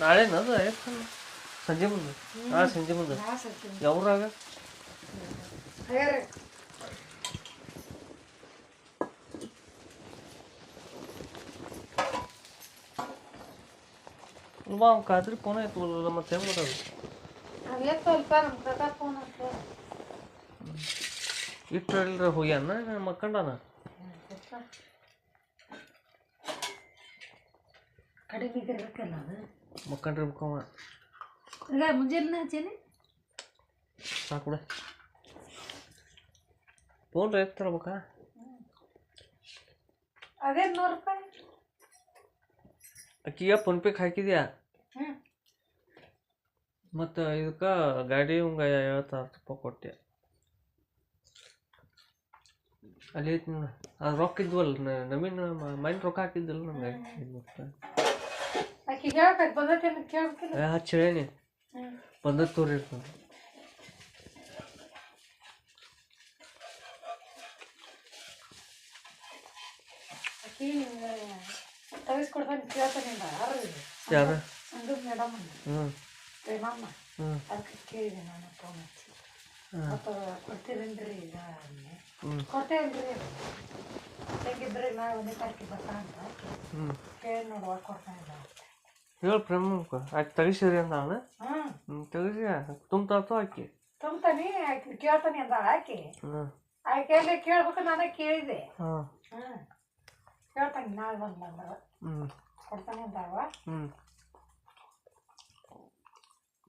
ನಾಳೆನ ಅದು ಎಷ್ಟು ಸಂಜೆ ಮುಂದೆ ನಾಳೆ ಸಂಜೆ ಮುಂದೆ ಯಾವ್ರಾಗ? ಬಾ ಕಾದ್ರಿ ಫೋನ್ ಆಯ್ತು ಮತ್ತೆ ಹೆಂಗೆ ಮಾಡೋದು ಹೋಗ್ಯಾನ ಮಕ್ಕಂಡನ? ಕಡಿಮೆ ಇರ್ಬೇಕಲ್ಲ ಅದು. ಮಕ್ಕಂಡಿರ್ಬೇಕವ ಈಗ ಮುಂಜಾನೆ ಹಚ್ಚೀನಿ. ಸಾಕುಡ ಫೋನ್ ರೇಟ್ ತರ್ಬೇಕಾ ಅದೇ ನೂರು ರೂಪಾಯಿ. ಅಕ್ಕಿಯ ಫೋನ್ ಹಾಕಿದ್ಯಾ? ಮತ್ತು ಇದಕ್ಕೆ ಗಾಡಿ ಹಂಗೆ ಐವತ್ತಾರು ರೂಪಾಯಿ ಕೊಟ್ಟೆ. ಅಲ್ಲಿ ಐತಿ ನೋಡು. ಅದು ರೊಕ್ಕ ಇದ್ವಲ್ಲ ನ- ನವೀನ್ ಮೈನ್ ರೊಕ್ಕ ಹಾಕಿದ್ದಿಲ್ಲ ನನಗೆ ಐನೂರು ರೂಪಾಯಿ ಆಕಿ ಹೇಳ್ಬೇಕು ಬಂದೈತೆ ಕೇಳ್ಬೇಕಿಲ್ಲ ಏ ಹಚ್ಚಿ ಹ್ಞೂ ಬಂದದ್ದು ತೋರಿ ಇರ್ತದೆ ಆಕಿ ತೆಗಿಸ್ಕೊಡ್ತಾನೆ ಕೇಳ್ತಾನೆ ಯಾರು ಮೇಡಮ್ ಹ್ಞೂ ಪ್ರೇಮಮ್ಮ. ಅದಕ್ಕೆ ಕೇಳಿದೆ ನಾನು ಫೋನ್ ಹಚ್ಚಿ. ಹ್ಮ್. ಮತ್ತು ಕೊಡ್ತೀರೇನ್ರಿ ಈಗ ಅಂದೆ ಹ್ಞೂ ಕೊಡ್ತೇವಲ್ರಿ ನಾ ಒಂದೇ ತಾರೀಕಿಗೆ ಹ್ಞೂ ಕೇಳಿ ನೋಡುವ ಕೊಡ್ತಾ ಇಲ್ಲ ಹೇಳು ಪ್ರೇಮಕ್ಕ ಆಕೆ ತೆಗಿಸಿರಿ ಅಂತ ಅವನು ಹ್ಞೂ ಹ್ಞೂ ತೆಗಿಸಿ ತುಂಬ್ತಾತು ಆಕೆ. ತುಂಬ್ತಾನೆ ಆಕೆ ಕೇಳ್ತಾನೆ ಅಂದ ಆಕೆ. ಹ್ಞೂ ಆಕೆಯಲ್ಲಿ ಕೇಳ್ಬೇಕು ನಾನು ಕೇಳಿದೆ. ಹಾಂ ಹ್ಞೂ ಕೇಳ್ತಾನೆ ನಾಳೆ ಬಂದು ಬಂದವ ಹ್ಞೂ ಕೊಡ್ತಾನೆ ಅಂದಾವ ಹ್ಞೂ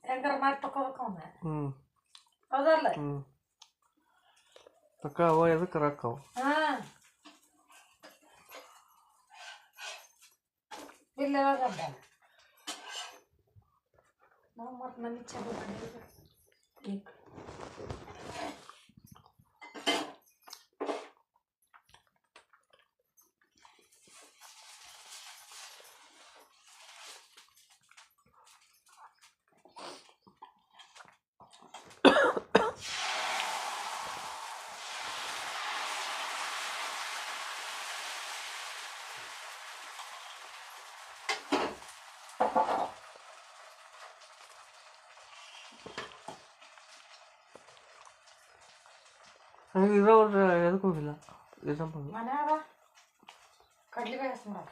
ಹೆಂಗಾರ ಮಾಡಿ ತಗೋಬೇಕು ಅವನ್ನ ಹ್ಞೂ ಹೌದಲ್ಲ? ಹ್ಞೂ ತಕ್ಕ ಅವ ಎದಕ್ಕೆ ರೊಕ್ಕ ಅವು? ಹಾಂ ಇಲ್ಲ ಯಾವಾಗಂದ ನಾವು ಮತ್ತೆ ಮನೆ ಚಲೋ ಈಗ ಇರೋ ಎದಕ್ಕೆ ಹೋಗಿಲ್ಲ. ಎಕ್ಸಾಂಪಲ್ ಮನ್ಯಾಗ ಕಡ್ಲಿ ಬೇಸ್ ಮಾಡ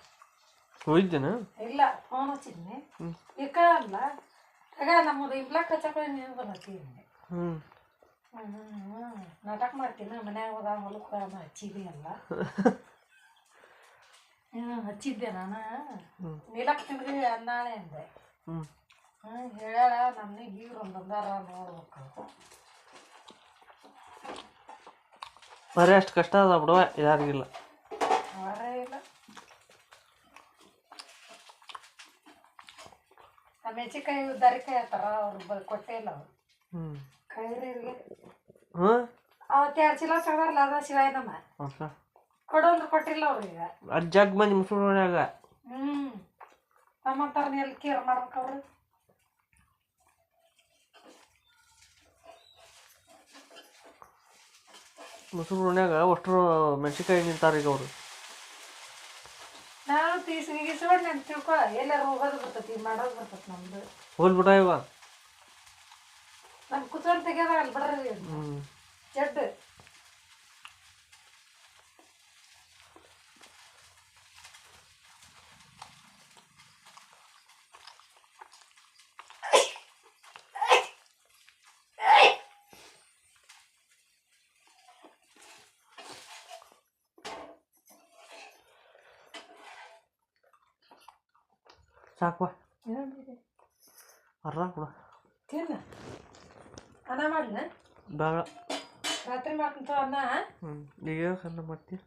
ಹೋಗಿದ್ದೇನೆ? ಇಲ್ಲ ಫೋನ್ ಹಚ್ಚಿದ್ನಿ. ಇಕ್ಕ ಅಲ್ಲ ಆಗ ನಮ್ಮದು ಇಂಪ್ಲಾಕ್ ಹಚ್ಚಕ್ಕೆ ನೀನು ಬರತ್ತೀನಿ ಹ್ಞೂ ನಾಟಕ ಮಾಡ್ತೀನಿ ಮನ್ಯಾಗ ಹೋದ ಹೊಲಕ್ಕೆ ಹಚ್ಚಿದ್ದೆ ಅಲ್ಲ ಹಚ್ಚಿದ್ದೆ ನಾನು. ಹ್ಞೂ ತಿಂದ್ರಿ ನಾಳೆ ಅಂದೆ. ಹ್ಞೂ ನಮಗೆ ಇವ್ರು ಒಂದು ಬಂದಾರ ನೋಡ್ಬೇಕು ಬರೀ ಅಷ್ಟು ಕಷ್ಟ ಅದ ಬಿಡುವ ಯಾರಿಗಿಲ್ಲ. ಅವರೇ ಇಲ್ಲ. ಆ ಮೆಣಸಿನ್ಕಾಯಿ ಉದ್ದಾರಿಕಾಯಿ ಹತ್ತಾರ ಅವ್ರು ಬ ಕೊಟ್ಟೇ ಇಲ್ಲ ಅವ್ರು. ಹ್ಞೂ ಕೈರಿಗೆ ಹ್ಞೂ ಅವತ್ತು ಎರಡು ಚೀಲ ತಗೊಂಡ್ರಲ್ಲ ಅದ ಶಿವಾಯನಮ್ಮ. ಓಕೆ ಕೊಡೋಂದ್ರೆ ಕೊಟ್ಟಿಲ್ಲ ಅವ್ರಿಗೆ ಅಜ್ಜಾಗ ಜಗ್ ಮಂದಿ ಮುಸುಳ್ಯಾಗ ಹ್ಞೂ ನಮ್ಮಂತಾರ ಎಲ್ಲಿ ಕೇರ್ ಮಾಡ್ಬೇಕು ಅವ್ರು? ಮುಸುಳ್ಯಾಗ ಅಷ್ಟು ಮೆಣಸಿನ್ಕಾಯಿ ನಿಂತಾರ ಈಗ ಅವರು. ನಾನು ತೀಸ್ ಗೀಸ್ಕೊಂಡು ನಾನು ತಿಳ್ಕೊ ಎಲ್ಲಾರು ಹೋಗೋದು ಬರ್ತೈತಿ ಮಾಡೋದು ಬರ್ತೈತಿ ನಮ್ದು. ಹೋಲ್ ಬಿಡ ಇವ. ನಮ್ಮ ಕುತ್ಕೊಂಡು ತೆಗಿಯೋದ ಅಲ್ಲಿ ಬಿಡ್ರಿ ಹ್ಞೂ ಸಾಕವಾ ಅರ್ಧ ಬಿಡ ತಿನ್ನ ಅನ್ನ ಮಾಡ್ಲ ಬೇಡ ರಾತ್ರಿ ಮಾಡ್ಕೊಂತ ಅನ್ನ ಹ್ಞೂ ಈಗ ಅನ್ನ ಮಾಡ್ತೀವಿ